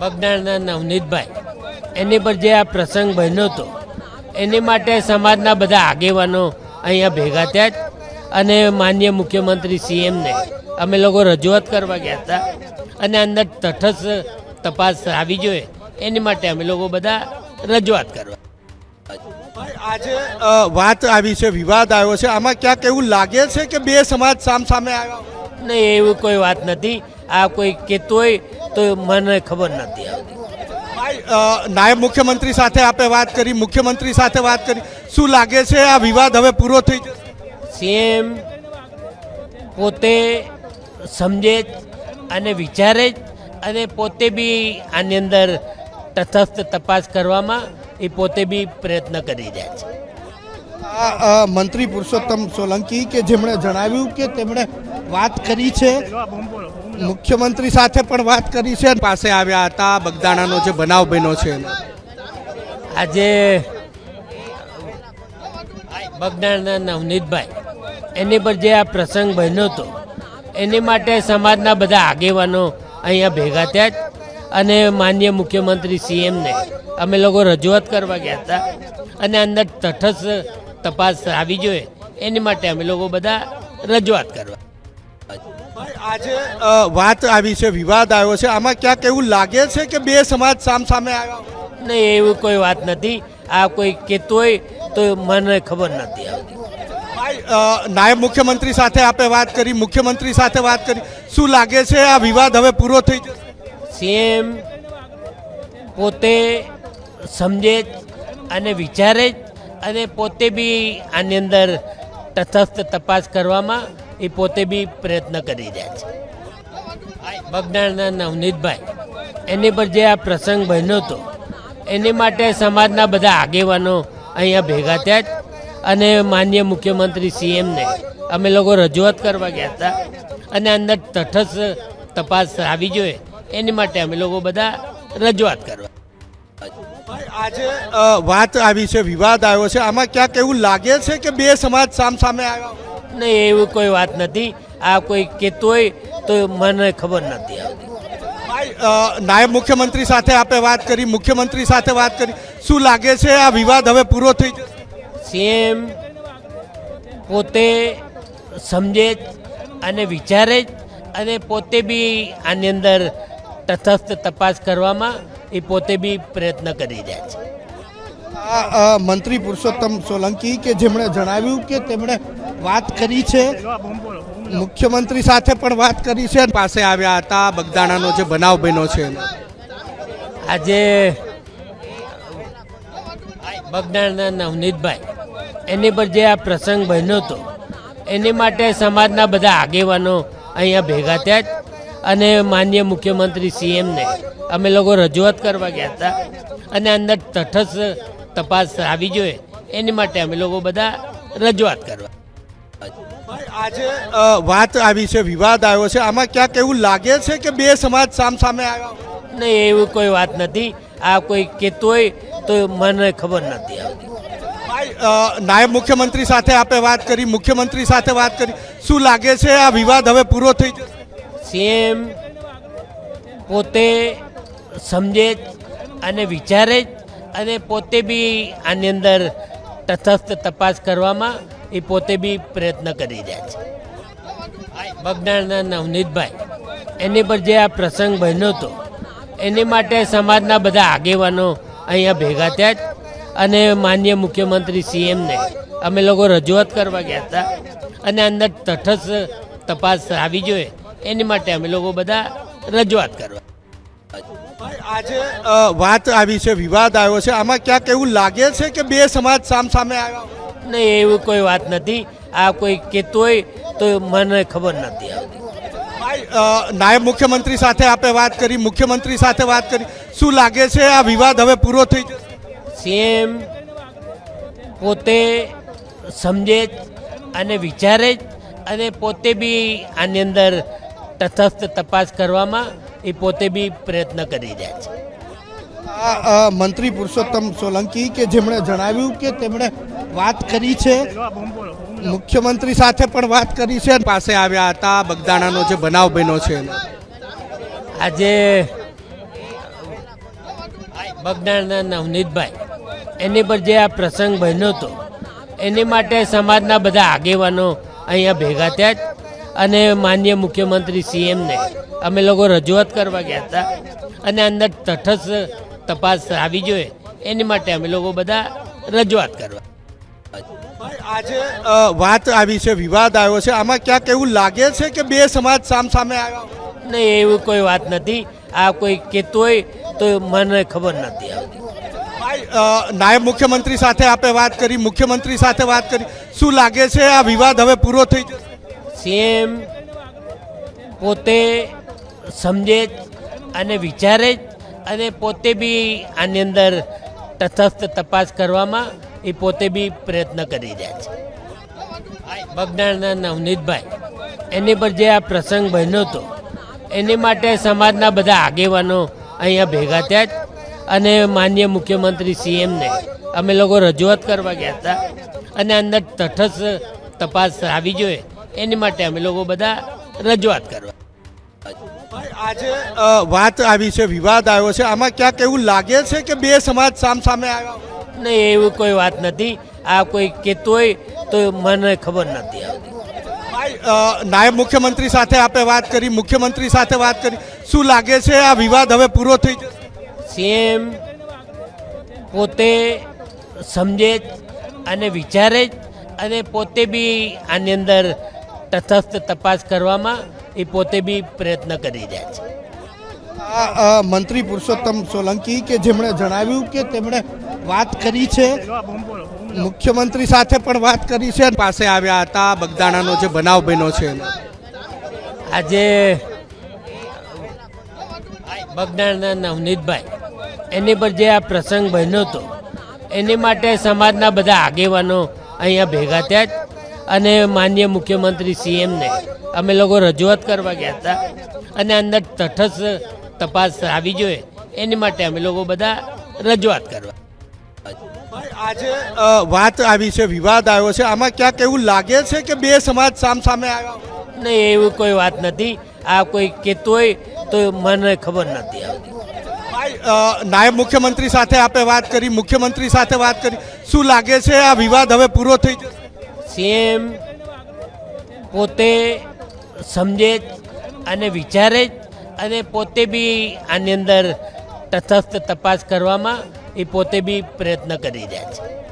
બગદાણના નવનીતભાઈ. એની પર જે આ પ્રસંગ બન્યો હતો એની માટે સમાજના બધા આગેવાનો અહીંયા ભેગા થયા જ અને માન્ય મુખ્યમંત્રી સીએમને અમે લોકો રજૂઆત કરવા ગયા હતા. અને અંદર તટસ્થ તપાસ આવી જોઈએ એની માટે અમે લોકો બધા રજૂઆત કરવા. આજે વાત આવી છે વિવાદ આવ્યો છે. આમાં ક્યાંક એવું લાગે છે કે બે સમાજ સામ સામે આવ્યા નહીં એવું કોઈ વાત નથી. આ કોઈ કહેતું હોય તો મને ખબર નથી આવતી. નાયબ મુખ્યમંત્રી સાથે આપે વાત કરી મુખ્યમંત્રી સાથે વાત કરી. શું લાગે છે આ વિવાદ હવે પૂરો થઈ જશે? સીએમ પોતે સમજે જ અને વિચારે જ અને પોતે બી આની અંદર તટસ્થ તપાસ કરવામાં એ પોતે બી પ્રયત્ન કરી રહ્યા છે. મંત્રી પુરુષોત્તમ સોલંકી કે જેમણે જણાવ્યું કે તેમણે વાત કરી છે મુખ્યમંત્રી સાથે પણ વાત કરી છે પાસે આવ્યા હતા, બગદાણાનો જે બનાવ બન્યો છે. આજે બગદાણાના નવનીતભાઈ, એની પર જે આ પ્રસંગ બન્યો હતો, એની માટે સમાજના બધા આગેવાનો અહીંયા ભેગા થયા જ. અને માન્ય મુખ્યમંત્રી સીએમને અમે લોકો રજૂઆત કરવા ગયા હતા. અને અંદર તટસ્થ તપાસ આવી જોઈએ, એની માટે અમે લોકો બધા રજૂઆત કરવા. આજે વાત આવી છે વિવાદ આવ્યો છે. આમાં ક્યાંક એવું લાગે છે કે બે સમાજ સામ સામે આવ્યા નહીં એવું કોઈ વાત નથી. આ કોઈ કહેતો હોય તો મને ખબર નથી આવતી. નાયબ મુખ્યમંત્રી સાથે આપે વાત કરી મુખ્યમંત્રી સાથે વાત કરી. શું લાગે છે આ વિવાદ હવે પૂરો થઈ જશે? સીએમ પોતે સમજે અને વિચારે જ અને પોતે બી આની અંદર તટસ્થ તપાસ કરવામાં એ પોતે બી પ્રયત્ન કરી રહ્યા છે. બગદાણના નવનીતભાઈ, એની પર જે આ પ્રસંગ બન્યો હતો, એની માટે સમાજના બધા આગેવાનો અહીંયા ભેગા થયા જ અને માન્ય મુખ્યમંત્રી સીએમને અમે લોકો રજૂઆત કરવા ગયા હતા. અને અંદર તટસ્થ તપાસ આવી જોઈએ, એની માટે અમે લોકો બધા રજૂઆત કરવા. આજે વાત આવી છે, વિવાદ આવ્યો છે. આમાં ક્યાંક એવું લાગે છે કે બે સમાજ સામ સામે આવ્યા નહીં એવી કોઈ વાત નથી. આ કોઈ કહેતું હોય તો મને ખબર નથી આવતી. નાયબ મુખ્યમંત્રી સાથે આપે વાત કરી મુખ્યમંત્રી સાથે વાત કરી. શું લાગે છે આ વિવાદ હવે પૂરો થઈ જશે? સીએમ પોતે સમજે જ અને વિચારે જ અને પોતે બી આની અંદર તટસ્થ તપાસ કરવામાં એ પોતે બી પ્રયત્ન કરી રહ્યા છે. આ મંત્રી પુરુષોત્તમ સોલંકી કે જેમણે જણાવ્યું કે તેમણે વાત કરી છે મુખ્યમંત્રી સાથે પણ વાત કરી છે પાસે આવ્યા હતા બગદાણાનો જે બનાવ બન્યો છે. આજે બગદાણના નવનીતભાઈ, એની પર જે આ પ્રસંગ બન્યો હતો, એની માટે સમાજના બધા આગેવાનો અહીંયા ભેગા થયા જ અને માન્ય મુખ્યમંત્રી સીએમને અમે લોકો રજૂઆત કરવા ગયા હતા અને અંદર તટસ્થ તપાસ આવી જોઈએ, એની માટે અમે લોકો બધા રજૂઆત કરવા આજે વાત આવી છે વિવાદ આવ્યો છે. આમાં ક્યાંક એવું લાગે છે કે બે સમાજ સામ સામે આવ્યા નહીં એવું કોઈ વાત નથી. આ કોઈ કહેતો હોય તો મને ખબર નથી આવતી. નાયબ મુખ્યમંત્રી સાથે આપે વાત કરી મુખ્યમંત્રી સાથે વાત કરી. શું લાગે છે આ વિવાદ હવે પૂરો થઈ જશે? સીએમ પોતે સમજે અને વિચારે જ અને પોતે બી આની અંદર તટસ્થ તપાસ કરવામાં એ પોતે બી પ્રયત્ન કરી રહ્યા છે. બગદાણના નવનીતભાઈ, એની પર જે આ પ્રસંગ બન્યો હતો, એની માટે સમાજના બધા આગેવાનો અહીંયા ભેગા થયા જ અને માન્ય મુખ્યમંત્રી સીએમને અમે લોકો રજૂઆત કરવા ગયા હતા. અને અંદર તટસ્થ તપાસ આવી જોઈએ, એની માટે અમે લોકો બધા રજૂઆત કરવા. આજે વાત આવી છે, વિવાદ આવ્યો છે. આમાં ક્યાંક એવું લાગે છે કે બે સમાજ સામ સામે આવ્યા નહીં એવું કોઈ વાત નથી. આ કોઈ કહેતું હોય તો મને ખબર નથી આવતી. નાયબ મુખ્યમંત્રી સાથે આપે વાત કરી મુખ્યમંત્રી સાથે વાત કરી. શું લાગે છે આ વિવાદ હવે પૂરો થઈ જશે? સીએમ પોતે સમજે જ અને વિચારે જ અને પોતે બી આની અંદર તટસ્થ તપાસ કરવામાં એ પોતે બી પ્રયત્ન કરી રહ્યા છે. મંત્રી પુરુષોત્તમ સોલંકી કે જેમણે જણાવ્યું કે તેમણે વાત કરી છે. મુખ્યમંત્રી સાથે પણ વાત કરી છે. પાસે આવ્યા હતા, બગદાણાનો જે બનાવ બન્યો છે. આજે બગદાણાના નવનીતભાઈ, એની પર જે આ પ્રસંગ બન્યો હતો, એની માટે સમાજના બધા આગેવાનો અહીંયા ભેગા થયા અને માન્ય મુખ્યમંત્રી સીએમને અમે લોકો રજૂઆત કરવા ગયા હતા. અને અંદર તટસ્થ તપાસ આવી જોઈએ. એની માટે અમે લોકો બધા રજૂઆત કરવા. આજે વાત આવી છે વિવાદ આવ્યો છે. આમાં ક્યાંક એવું લાગે છે કે બે સમાજ સામ સામે આવ્યા નહીં એવું કોઈ વાત નથી. આ કોઈ કહેતો હોય તો મને ખબર નથી આવતી. નાયબ મુખ્યમંત્રી સાથે આપે વાત કરી મુખ્યમંત્રી સાથે વાત કરી. શું લાગે છે આ વિવાદ હવે પૂરો થઈ જશે? સીએમ પોતે સમજે અને વિચારે જ અને પોતે બી આની અંદર તટસ્થ તપાસ કરવામાં એ પોતે બી પ્રયત્ન કરી રહ્યા છે. બગદાણના નવનીતભાઈ, એની પર જે આ પ્રસંગ બન્યો હતો, એની માટે સમાજના બધા આગેવાનો અહીંયા ભેગા થયા જ અને માન્ય મુખ્યમંત્રી સીએમને અમે લોકો રજૂઆત કરવા ગયા હતા અને અંદર તટસ્થ તપાસ આવી જોઈએ, એની માટે અમે લોકો બધા રજૂઆત કરવા. આજે વાત આવી છે, વિવાદ આવ્યો છે. આમાં ક્યાંક એવું લાગે છે કે બે સમાજ સામ સામે આવ્યા નહીં એવી કોઈ વાત નથી. આ કોઈ કહેતો હોય તો મને ખબર નથી આવતી. ભાઈ, નાયબ મુખ્યમંત્રી સાથે આપણે વાત કરી મુખ્યમંત્રી સાથે વાત કરી. શું લાગે છે આ વિવાદ હવે પૂરો થઈ જશે? સીએમ પોતે સમજે જ અને વિચારે જ અને પોતે બી આની અંદર તટસ્થ તપાસ કરવામાં એ પોતે બી પ્રયત્ન કરી રહ્યા છે. મંત્રી પુરુષોત્તમ સોલંકી કે જેમણે જણાવ્યું કે તેમણે વાત કરી છે. મુખ્યમંત્રી સાથે પણ વાત કરી છે. પાસે આવ્યા હતા બગદાણાનો જે બનાવ બન્યો છે. આજે બગદાણના નવનીતભાઈ, એની પર જે આ પ્રસંગ બન્યો હતો, એની માટે સમાજના બધા આગેવાનો અહીંયા ભેગા થયા અને માન્ય મુખ્યમંત્રી સીએમને અમે લોકો રજૂઆત કરવા ગયા હતા. અને અંદર તટસ્થ તપાસ આવી જોઈએ. એની માટે અમે લોકો બધા રજૂઆત કરવા આજે વાત આવી છે વિવાદ આવ્યો છે. આમાં ક્યાંક એવું લાગે છે કે બે સમાજ સામ સામે આવ્યા નહીં એવું કોઈ વાત નથી. આ કોઈ કહેતો હોય તો મને ખબર નથી આવતી. નાયબ મુખ્યમંત્રી સાથે આપે વાત કરી મુખ્યમંત્રી સાથે વાત કરી. શું લાગે છે આ વિવાદ હવે પૂરો થઈ જશે? સીએમ પોતે સમજે અને વિચારે જ અને પોતે બી આની અંદર તટસ્થ તપાસ કરવામાં એ પોતે બી પ્રયત્ન કરી રહ્યા છે.